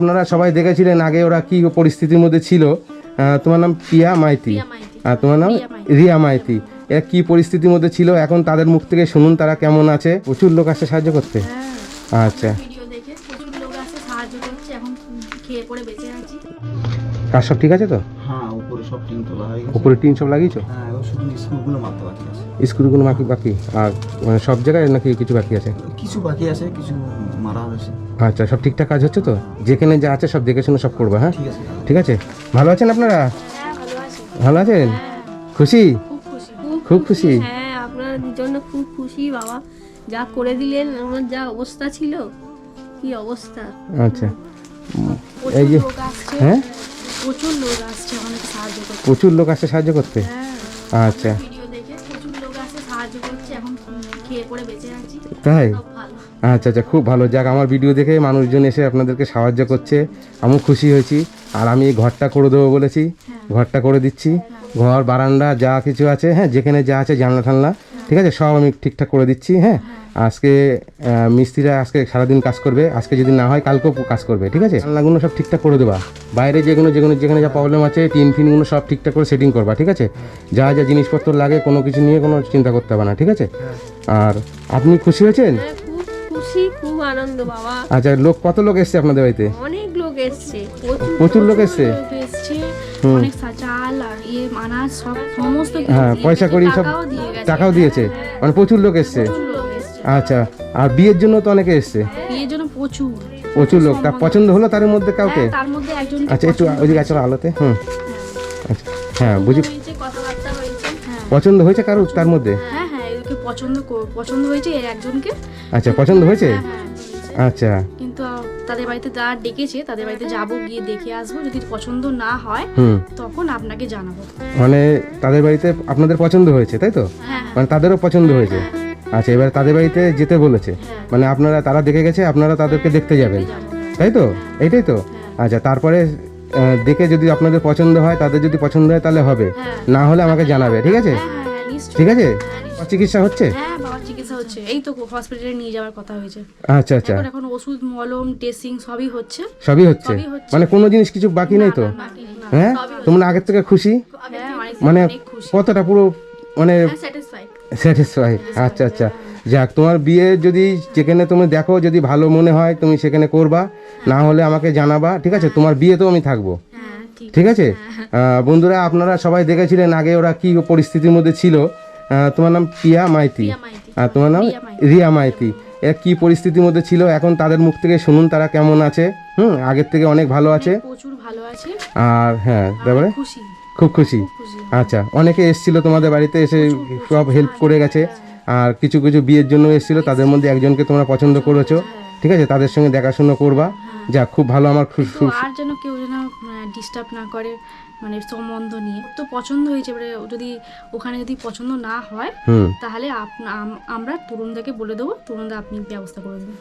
আপনারা সবাই দেখেছিলেন আগে ওরা কি পরিস্থিতির মধ্যে ছিল। তোমার নাম পিয়া মাইতি? প্রিয়া মাইতি। আর তোমার নাম রিয়া মাইতি। এরা কি পরিস্থিতির মধ্যে ছিল? এখন তাদের মুখ থেকে শুনুন তারা কেমন আছে। প্রচুর লোক আসে সাহায্য করতে। হ্যাঁ। আচ্ছা। ভিডিও দেখে প্রচুর লোক আসে সাহায্য করছে এখন খেয়ে পড়ে বেঁচে আছি। কাজ সব ঠিক আছে তো? হ্যাঁ উপরে টিন সব লাগিয়েছো? হ্যাঁ বাকি স্কুলগুলো বাকি বাকি। আর মানে সব জায়গায় নাকি কিছু বাকি আছে? কিছু বাকি আছে কিছু মারা হয়েছে আচ্ছা সব ঠিকঠাক কাজ হচ্ছে তো? যেখানে যা আছে সব দেখে শুনে সব করবে হ্যাঁ? ঠিক আছে। ভালো আছেন আপনারা? হ্যাঁ ভালো আছেন? খুশি? খুব খুশি হ্যাঁ আপনার জন্য খুব খুশি বাবা। যা করে দিলেন আমার যা অবস্থা ছিল কি অবস্থা। আচ্ছা। প্রচুর যে- লোক আসছে। হ্যাঁ? প্রচুর লোক আসছে অনেক সাহায্য করছে প্রচুর লোক আসে সাহায্য করতে? হ্যাঁ। আচ্ছা। ভিডিও দেখে প্রচুর লোক আসে সাহায্য করছে এখন খেয়ে পড়ে বেঁচে আছি। তাই? আচ্ছা আচ্ছা খুব ভালো। যাক আমার ভিডিও দেখে মানুষজন এসে আপনাদেরকে সাহায্য করছে। আমিও খুশি হয়েছি। আর আমি ঘরটা করে দেবো বলেছি। ঘরটা করে দিচ্ছি। ঘর বারান্দা যা কিছু আছে হ্যাঁ যেখানে যা আছে জানলা টানলা ঠিক আছে সব আমি ঠিকঠাক করে দিচ্ছি হ্যাঁ। আজকে মিস্ত্রিরা আজকে সারাদিন কাজ করবে। আজকে যদি না হয় কালকেও কাজ করবে ঠিক আছে? জানলাগুলো সব ঠিকঠাক করে দেবা। বাইরে যেগুলো যেগুলো যেখানে যা প্রবলেম আছে টিন ফিনগুলো সব ঠিকঠাক করে সেটিং করবা ঠিক আছে? যা যা জিনিসপত্র লাগে কোনো কিছু নিয়ে কোনো চিন্তা করতে হবে না ঠিক আছে? আর আপনি খুশি হয়েছেন? হ্যাঁ আনন্দ বাবা আচ্ছা লোক কত লোক এসছে আপনাদের বাড়িতে? অনেক লোক এসছে। প্রচুর লোক এসছে? অনেক চাল আর ইয়ে আনাজ সব সমস্ত হ্যাঁ পয়সা করি সব টাকাও দিয়েছে। মানে প্রচুর লোক এসছে? আচ্ছা আর বিয়ের জন্য তো অনেকে এসছে? বিয়ের জন্য প্রচুর। প্রচুর লোক। তা পছন্দ হলো তার মধ্যে কাউকে? হ্যাঁ, একজন আচ্ছা একটু ওইদিকে আছে আলোতে হুম। আচ্ছা হ্যাঁ বুঝি হ্যাঁ। পছন্দ হয়েছে কারও তার মধ্যে? হ্যাঁ হ্যাঁ পছন্দ পছন্দ হয়েছে এর একজনকে। আচ্ছা পছন্দ হয়েছে? হ্যাঁ আচ্ছা। কিন্তু তাদের বাড়িতে যারা ডেকেছে তাদের বাড়িতে যাব গিয়ে দেখে আসব। যদি পছন্দ না হয় তখন আপনাকে জানাব। মানে তাদের বাড়িতে আপনাদের পছন্দ হয়েছে তাই তো? হ্যাঁ মানে তাদেরও পছন্দ হয়েছে। আচ্ছা এবার তাদের বাড়িতে যেতে বলেছে। মানে আপনারা তারা দেখে গেছে আপনারা তাদেরকে দেখতে যাবেন। তাই তো? এইটাই তো? আচ্ছা তারপরে দেখে যদি আপনাদের পছন্দ হয় তাদের যদি পছন্দ হয় তাহলে হবে। না হলে আমাকে জানাবে ঠিক আছে? হ্যাঁ হ্যাঁ ঠিক আছে? চিকিৎসা হচ্ছে? হ্যাঁ বাবার চিকিৎসা হচ্ছে। এই তো হসপিটালে নিয়ে যাওয়ার কথা হয়েছে। আচ্ছা আচ্ছা। এখন ওষুধ মলম টেস্টিং সবই হচ্ছে। সবই হচ্ছে? মানে কোনো জিনিস কিছু বাকি নেই তো? হ্যাঁ? তোমরা আগের থেকে খুশি? হ্যাঁ মানে কতটা পুরো মানে স্যাটিসফাই আচ্ছা আচ্ছা। যাক তোমার বিয়ে যদি যেখানে তুমি দেখো যদি ভালো মনে হয় তুমি সেখানে করবা। না হলে আমাকে জানাবা ঠিক আছে? তোমার বিয়ে তো আমি থাকব। হ্যাঁ। ঠিক আছে? বন্ধুরা আপনারা সবাই দেখেছিলেন আগে ওরা কি পরিস্থিতির মধ্যে ছিল। তোমার নাম পিয়া মাইতি? আর তোমার নাম রিয়া মাইতি। এরা কি পরিস্থিতির মধ্যে ছিল? এখন তাদের মুখ থেকে শুনুন তারা কেমন আছে। হুম আগের থেকে অনেক ভালো আছে। প্রচুর ভালো আছে। আর হ্যাঁ তারপরে? খুশি। খুব খুশি? খুশি। আচ্ছা অনেকে এসেছিল তোমাদের বাড়িতে এসে সব হেল্প করে গেছে। আর কিছু কিছু বিয়ের জন্য এসেছিল তাদের মধ্যে একজনকে তোমরা পছন্দ করেছ। ঠিক আছে? তাদের সঙ্গে দেখাশোনা করবা। যাক খুব ভালো আমার খুব আর যেন কেউ যেন ডিস্টার্ব না করে মানে সম্বন্ধ নিয়ে। তো পছন্দ হয়েছে এবারে যদি ওখানে যদি পছন্দ না হয় তাহলে আমরা তরুণদাকে বলে দেবো তরুণদা আপনি ব্যবস্থা করে দেবেন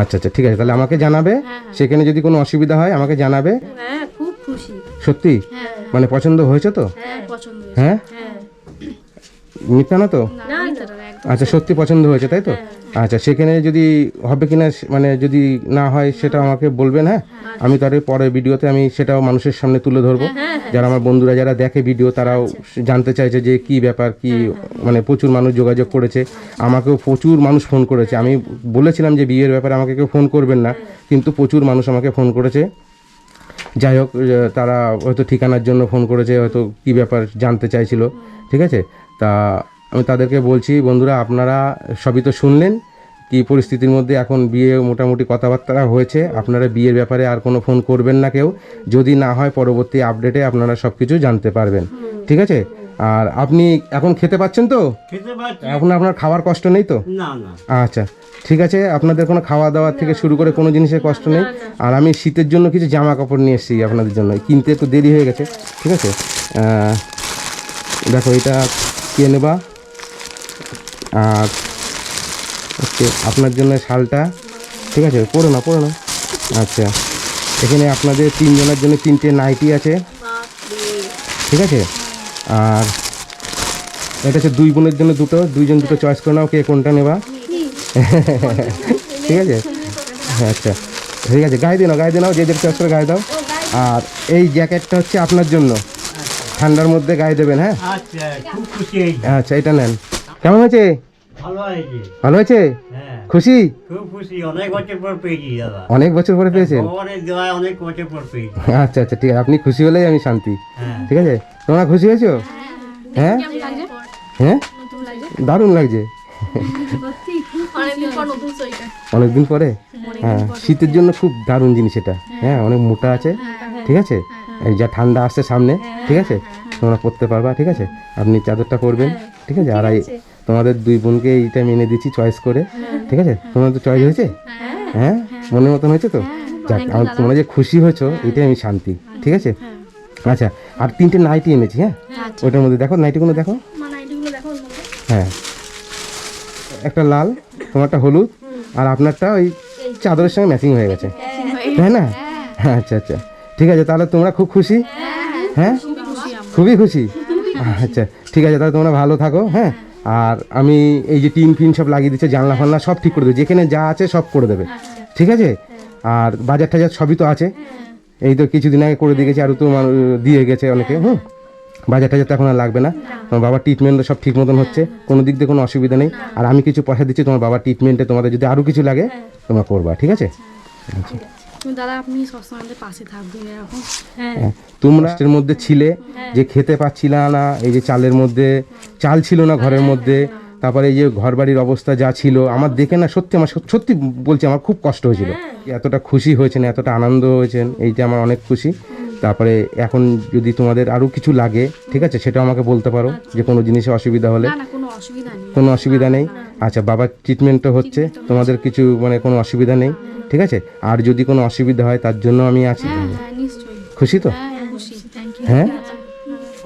আচ্ছা আচ্ছা ঠিক আছে তাহলে আমাকে জানাবে? হ্যাঁ, হ্যাঁ। সেখানে যদি কোনো অসুবিধা হয় আমাকে জানাবে? হ্যাঁ খুব খুশি। সত্যি? হ্যাঁ মানে পছন্দ হয়েছে তো? হ্যাঁ পছন্দ হয়েছে। হ্যাঁ। মিথ্যা না তো? না আচ্ছা সত্যি পছন্দ হয়েছে তাই তো? আচ্ছা সেখানে যদি হবে কিনা মানে যদি না হয় সেটা আমাকে বলবেন হ্যাঁ? আমি তার পরের ভিডিওতে আমি সেটাও মানুষের সামনে তুলে ধরবো। যারা আমার বন্ধুরা যারা দেখে ভিডিও তারাও জানতে চাইছে যে কি ব্যাপার কি মানে প্রচুর মানুষ যোগাযোগ করেছে। আমাকেও প্রচুর মানুষ ফোন করেছে। আমি বলেছিলাম যে বিয়ের ব্যাপারে আমাকে কেউ ফোন করবেন না কিন্তু প্রচুর মানুষ আমাকে ফোন করেছে। যাই হোক তারা হয়তো ঠিকানার জন্য ফোন করেছে হয়তো কি ব্যাপার জানতে চাইছিল ঠিক আছে? তা আমি তাদেরকে বলছি বন্ধুরা আপনারা সবই তো শুনলেন কি পরিস্থিতির মধ্যে এখন বিয়ে মোটামুটি কথাবার্তা হয়েছে। আপনারা বিয়ের ব্যাপারে আর কোনো ফোন করবেন না কেউ। যদি না হয় পরবর্তী আপডেটে আপনারা সব কিছু জানতে পারবেন। ঠিক আছে? আর আপনি এখন খেতে পাচ্ছেন তো? খেতে এখন আপনার খাওয়ার কষ্ট নেই তো? না না। আচ্ছা ঠিক আছে। আপনাদের কোনো খাওয়া দাওয়ার থেকে শুরু করে কোনো জিনিসের কষ্ট নেই। আর আমি শীতের জন্য কিছু জামা কাপড় নিয়ে এসেছি আপনাদের জন্য। কিনতে একটু দেরি হয়ে গেছে। ঠিক আছে? দেখো এটা কে নেবা? আর হচ্ছে আপনার জন্য শালটা ঠিক আছে? পড়ো না পড়ো না আচ্ছা। এখানে আপনাদের তিনজনের জন্য তিনটে নাইটি আছে ঠিক আছে? আর এটা হচ্ছে দুই বোনের জন্য দুটো দুইজন দুটো চয়েস করে নাও কে কোনটা নেবা। ঠিক আছে? হ্যাঁ, আচ্ছা। ঠিক আছে গায়ে দিও না গায়ে দিও না যে যে চয়েস করে গায়ে দাও। আর এই জ্যাকেটটা হচ্ছে আপনার জন্য। ঠান্ডার মধ্যে গায়ে দেবেন হ্যাঁ? আচ্ছা খুব খুশি আচ্ছা এটা নেন। কেমন হয়েছে? ভালো হয়েছে। ভালো হয়েছে? হ্যাঁ। খুশি? খুব খুশি অনেক বছর পর পেয়েছি দাদা। অনেক বছর পরে পেয়েছেন? ভগবানের দেওয়ায় অনেক বছর পর পেয়েছি। আচ্ছা আচ্ছা ঠিক আছে। আপনি খুশি হলেই আমি শান্তি। হ্যাঁ। ঠিক আছে? তোমরা খুশি হয়েছো? হ্যাঁ? হ্যাঁ? দারুণ লাগছে। অনেকদিন পর হ্যাঁ শীতের জন্য খুব দারুণ জিনিস এটা। হ্যাঁ। অনেক মোটা আছে। ঠিক আছে? এই যা ঠান্ডা আসছে সামনে ঠিক আছে? তোমরা পরতে পারবা ঠিক আছে? আপনি চাদরটা পরবেন ঠিক আছে? আর এই তোমাদের দুই বোনকে এইটা মেনে এনে দিচ্ছি চয়েস করে ঠিক আছে? তোমাদের তো চয়েস হয়েছে? হ্যাঁ। মনের মতন হয়েছে তো? যাক আমার তোমরা যে খুশি হয়েছো এটাই আমি শান্তি ঠিক আছে? আচ্ছা আর তিনটে নাইটি এনেছি হ্যাঁ? ওইটার মধ্যে দেখো নাইটিগুলো দেখো। হ্যাঁ। একটা লাল তোমারটা হলুদ আর আপনারটা ওই চাদরের সঙ্গে ম্যাচিং হয়ে গেছে। তাই না? আচ্ছা আচ্ছা। ঠিক আছে তাহলে তোমরা খুব খুশি? হ্যাঁ। খুবই খুশি? আচ্ছা ঠিক আছে তাহলে তোমরা ভালো থাকো হ্যাঁ? আর আমি এই যে টিন ফিন সব লাগিয়ে দিচ্ছে জানলা ফানলা সব ঠিক করে দেবে। যেখানে যা আছে সব করে দেবে। ঠিক আছে? আর বাজার টাজার সবই তো আছে। এই তো কিছুদিন আগে করে দিয়ে গেছে আরও তো দিয়ে গেছে অনেকে হুম। বাজার টাজার তো এখন আর লাগবে না। তোমার বাবার ট্রিটমেন্টও সব ঠিক মতন হচ্ছে। কোনো দিক দিয়ে কোনো অসুবিধা নেই। আর আমি কিছু পয়সা দিচ্ছি তোমার বাবার ট্রিটমেন্টে তোমাদের যদি আরও কিছু লাগে তোমরা করবা ঠিক আছে? তুমি দাদা আপনি সবসময় আমাদের পাশে থাকবেন এরকম। হ্যাঁ, তোমরা কষ্টের মধ্যে ছিলে যে খেতে পাচ্ছিলা না এই যে চালের মধ্যে চাল ছিল না ঘরের মধ্যে তারপরে এই যে ঘর বাড়ির অবস্থা যা ছিল আমার দেখে না সত্যি আমার সত্যি বলছি আমার খুব কষ্ট হয়েছিল। এতটা খুশি হয়েছেন এতটা আনন্দ হয়েছেন এইটা আমার অনেক খুশি। তারপরে এখন যদি তোমাদের আরও কিছু লাগে ঠিক আছে সেটাও আমাকে বলতে পারো যে কোনো জিনিসে অসুবিধা হলে। না না কোনো অসুবিধা নেই। কোনো অসুবিধা নেই? আচ্ছা বাবার ট্রিটমেন্টও হচ্ছে তোমাদের কিছু মানে কোনো অসুবিধা নেই? ঠিক আছে? আর যদি কোনো অসুবিধা হয় তার জন্য আমি আছি হ্যাঁ খুশি তো? হ্যাঁ খুশি থ্যাংক ইউ হ্যাঁ?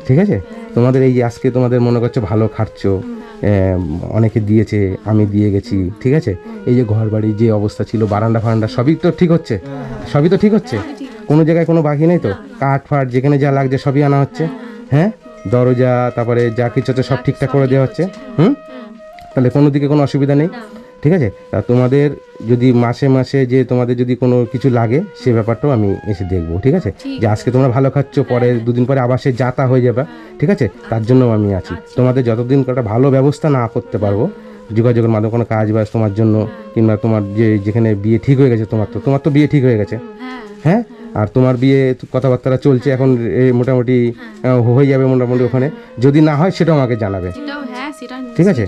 ঠিক আছে? তোমাদের এই যে আজকে তোমাদের মনে করছ ভালো খাচ্ছ অনেকে দিয়েছে আমি দিয়ে গেছি ঠিক আছে? এই যে ঘর বাড়ির যে অবস্থা ছিল বারান্দা ফারান্দা সবই তো ঠিক হচ্ছে? সবই তো ঠিক হচ্ছে? কোনো জায়গায় কোনো বাকি নেই তো? কাঠ ফাট যেখানে যা লাগছে সবই আনা হচ্ছে? হ্যাঁ দরজা তারপরে যা কিছু হচ্ছে সব ঠিকঠাক করে দেওয়া হচ্ছে? হুম? তাহলে কোনো দিকে কোনো অসুবিধা নেই? ঠিক আছে? তা তোমাদের যদি মাসে মাসে যে তোমাদের যদি কোনো কিছু লাগে সে ব্যাপারটাও আমি এসে দেখব ঠিক আছে? যে আজকে তোমরা ভালো খাচ্ছ পরে দুদিন পরে আবার সে যাতা হয়ে যাবে ঠিক আছে? তার জন্য আমি আছি। তোমাদের যতদিন একটা ভালো ব্যবস্থা না করতে পারব যোগাযোগের মাধ্যমে কোনো কাজ বাজ তোমার জন্য কিংবা তোমার যে যেখানে বিয়ে ঠিক হয়ে গেছে তোমার তো তোমার তো বিয়ে ঠিক হয়ে গেছে। হ্যাঁ। হ্যাঁ? আর তোমার বিয়ে তো কথাবার্তা চলছে এখন মোটামুটি হয়ে। যাবে মোটামুটি ওখানে। যদি না হয় সেটাও আমাকে জানাবে। হ্যাঁ ঠিক আছে?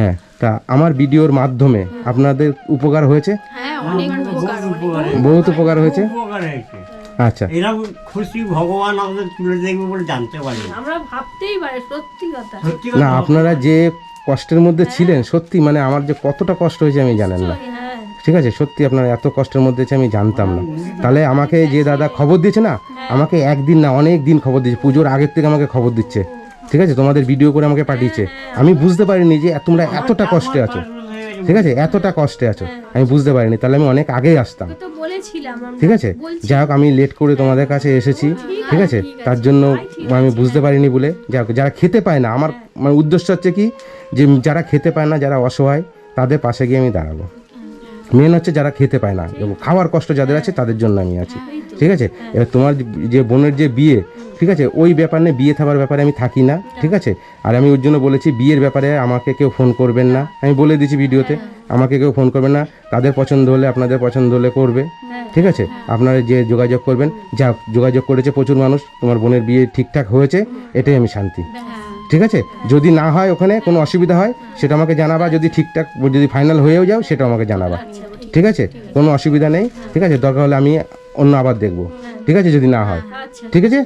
হ্যাঁ তা আমার ভিডিওর মাধ্যমে আপনাদের উপকার হয়েছে? হ্যাঁ অনেক উপকার উপকার বহুত উপকার হয়েছে? উপকার হয়েছে। আচ্ছা। এরকম খুশি ভগবান আমাদের তুলে দেখবে বলে জানতে পারি। আমরা ভাবতেই পারি সত্যি কথা। না আপনারা যে কষ্টের মধ্যে ছিলেন সত্যি মানে আমার যে কতটা কষ্ট হয়েছে আমি জানেন না। হ্যাঁ। ঠিক আছে সত্যি আপনারা এত কষ্টের মধ্যে আছে আমি জানতাম না। তাহলে আমাকে যে দাদা খবর দিয়েছে না আমাকে একদিন না অনেক দিন খবর দিয়েছে। পুজোর আগের থেকে আমাকে খবর দিচ্ছে। ঠিক আছে? তোমাদের ভিডিও করে আমাকে পাঠিয়েছে। আমি বুঝতে পারিনি যে তোমরা এতটা কষ্টে আছো। ঠিক আছে? এতটা কষ্টে আছো। আমি বুঝতে পারিনি। তাহলে আমি অনেক আগেই আসতাম। ঠিক আছে? যাই হোক আমি লেট করে তোমাদের কাছে এসেছি। ঠিক আছে? তার জন্য আমি বুঝতে পারিনি বলে। যাই হোক যারা খেতে পায় না আমার মানে উদ্দেশ্য হচ্ছে কি? যে যারা খেতে পায় না যারা অসহায় তাদের পাশে গিয়ে আমি দাঁড়াবো। মেন হচ্ছে যারা খেতে পায় না। এবং খাওয়ার কষ্ট যাদের আছে তাদের জন্য আমি আছি। ঠিক আছে? এবার তোমার যে বোনের যে বিয়ে ঠিক আছে? ওই ব্যাপার নিয়ে বিয়ে থাকার ব্যাপারে আমি থাকি না ঠিক আছে? আর আমি ওর জন্য বলেছি বিয়ের ব্যাপারে আমাকে কেউ ফোন করবেন না। আমি বলে দিয়েছি ভিডিওতে আমাকে কেউ ফোন করবেন না। তাদের পছন্দ হলে আপনাদের পছন্দ হলে করবে ঠিক আছে? আপনারা যে যোগাযোগ করবেন যা যোগাযোগ করেছে প্রচুর মানুষ তোমার বোনের বিয়ে ঠিকঠাক হয়েছে এটাই আমি শান্তি। ঠিক আছে? যদি না হয় ওখানে কোনো অসুবিধা হয় সেটা আমাকে জানাবা যদি ঠিকঠাক যদি ফাইনাল হয়েও যাও সেটা আমাকে জানাবা। ঠিক আছে? কোনো অসুবিধা নেই ঠিক আছে? দরকার হলে আমি অন্য আবার দেখব। ঠিক আছে যদি না হয়? ঠিক আছে?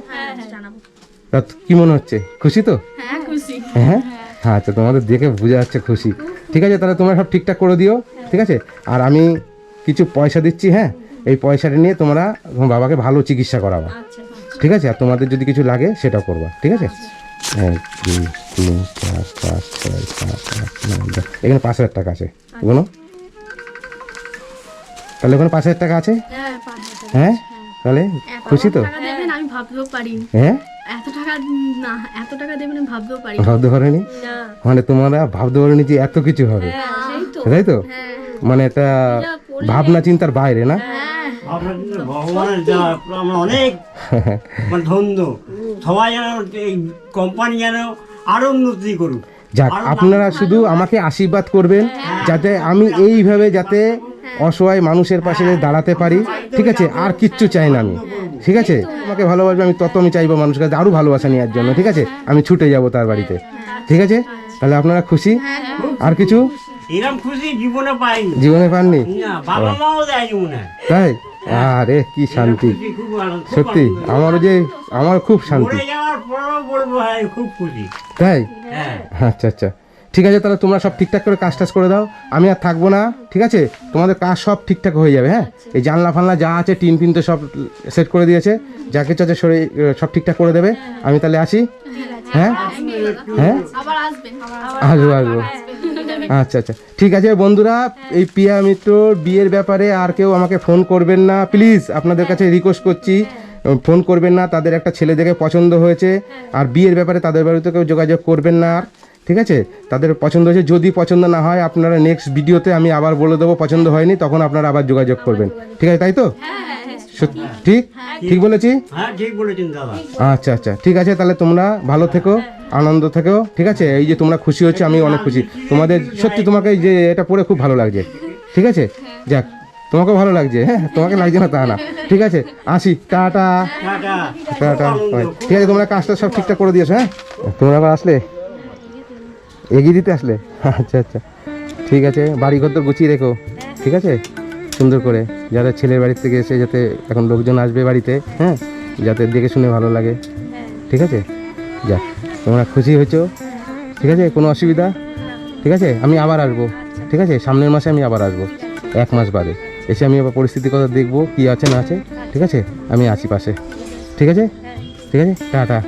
তা কি মনে হচ্ছে? খুশি তো? হ্যাঁ হ্যাঁ হ্যাঁ? আচ্ছা তোমাদের দেখে বোঝা যাচ্ছে খুশি। ঠিক আছে তাহলে তোমরা সব ঠিকঠাক করে দিও ঠিক আছে? আর আমি কিছু পয়সা দিচ্ছি হ্যাঁ? এই পয়সাটা নিয়ে তোমরা তোমার বাবাকে ভালো চিকিৎসা করাবা। ঠিক আছে? আর তোমাদের যদি কিছু লাগে সেটাও করবা ঠিক আছে? এক দুই তিন চার পাঁচ ছয় সাত আট নয় দশ। এখানে পাঁচ হাজার টাকা আছে। এগুলো তাহলে ওখানে পাঁচ হাজার টাকা আছে? হ্যাঁ হ্যাঁ? তাহলে? খুশি তো? আমি ভাবতেও পারিনি। হ্যাঁ? এত টাকা না এত টাকা দেবেন আমি ভাবতেও পারি ভাবতে পারোনি? মানে তোমরা ভাবতে পারোনি যে এত কিছু হবে। তাই তো? মানে এটা ভাবনা চিন্তার বাইরে না? ভগবানের যা আমরা অনেক মানে ধন্য। সবাই যেন এই কোম্পানি যেন আরও উন্নতি করুক। যাক আপনারা শুধু আমাকে আশীর্বাদ করবেন যাতে আমি এইভাবে যাতে অসহায় মানুষের পাশে দাঁড়াতে পারি ঠিক আছে? আর কিচ্ছু চাই না আমি ঠিক আছে? আমাকে ভালোবাসবে আমি তত আমি চাইব মানুষের কাছে আরও ভালোবাসা নেওয়ার জন্য ঠিক আছে? আমি ছুটে যাব তার বাড়িতে ঠিক আছে? তাহলে আপনারা খুশি? আর কিছু? খুশি জীবনে পাইনি। জীবনে পাননি? না বাবা মাও দেয়নি হয় তাই? আরে কি শান্তি। সত্যি। আমারও যে আমার খুব শান্তি। হ্যাঁ খুব খুশি। তাই? হ্যাঁ। আচ্ছা আচ্ছা। ঠিক আছে, তাহলে তোমরা সব ঠিকঠাক করে কাজ টাজ করে দাও। আমি আর থাকব না, ঠিক আছে? তোমাদের কাজ সব ঠিকঠাক হয়ে যাবে হ্যাঁ? এই জানলা ফানলা যা আছে, টিন ফিন তো সব সেট করে দিয়েছে। যাকে আছে সরে সব ঠিকঠাক করে দেবে। আমি তাহলে আসি? হ্যাঁ? হ্যাঁ? আসব আসব। আচ্ছা আচ্ছা। ঠিক আছে বন্ধুরা, এই পিয়া মিত্রর বিয়ের ব্যাপারে আর কেউ আমাকে ফোন করবেন না। প্লিজ, আপনাদের কাছে রিকোয়েস্ট করছি। ফোন করবেন না, তাদের একটা ছেলে দেখে পছন্দ হয়েছে। আর বিয়ের ব্যাপারে তাদের বাড়িতে কেউ যোগাযোগ করবেন না। আর ঠিক আছে? তাদের পছন্দ হয়েছে। যদি পছন্দ না হয় আপনারা নেক্সট ভিডিওতে আমি আবার বলে দেবো পছন্দ হয়নি তখন আপনারা আবার যোগাযোগ করবেন। ঠিক আছে তাই তো? সত্যি ঠিক? ঠিক বলেছি? হ্যাঁ আচ্ছা আচ্ছা। ঠিক আছে তাহলে তোমরা ভালো থেকো আনন্দ থেকো। ঠিক আছে? এই যে তোমরা খুশি হচ্ছে আমি অনেক খুশি। তোমাদের সত্যি তোমাকে এই যে এটা পড়ে খুব ভালো লাগছে। ঠিক আছে? যাক তোমাকেও ভালো লাগছে। হ্যাঁ তোমাকে লাগছে না তা না। ঠিক আছে? আসি। টাটা। টাটা। ঠিক আছে তোমরা কাজটা সব ঠিকঠাক করে দিয়েছ হ্যাঁ? তোমরা আবার আসলে? এগিয়ে দিতে আসলে? আচ্ছা আচ্ছা। ঠিক আছে বাড়ি ঘর তো গুছিয়ে রেখো। ঠিক আছে? সুন্দর করে। যাতে ছেলের বাড়ি থেকে এসে যাতে এখন লোকজন আসবে বাড়িতে হ্যাঁ? যাতে দেখে শুনে ভালো লাগে। ঠিক আছে? যাক তোমরা খুশি হয়েছো? ঠিক আছে? কোনো অসুবিধা? ঠিক আছে? আমি আবার আসব। ঠিক আছে? সামনের মাসে আমি আবার আসব। এক মাস বাদে। এসে আমি আবার পরিস্থিতির কথা দেখব, কী আছে না আছে। ঠিক আছে? আমি আছি পাশে। ঠিক আছে? ঠিক আছে? টাটা।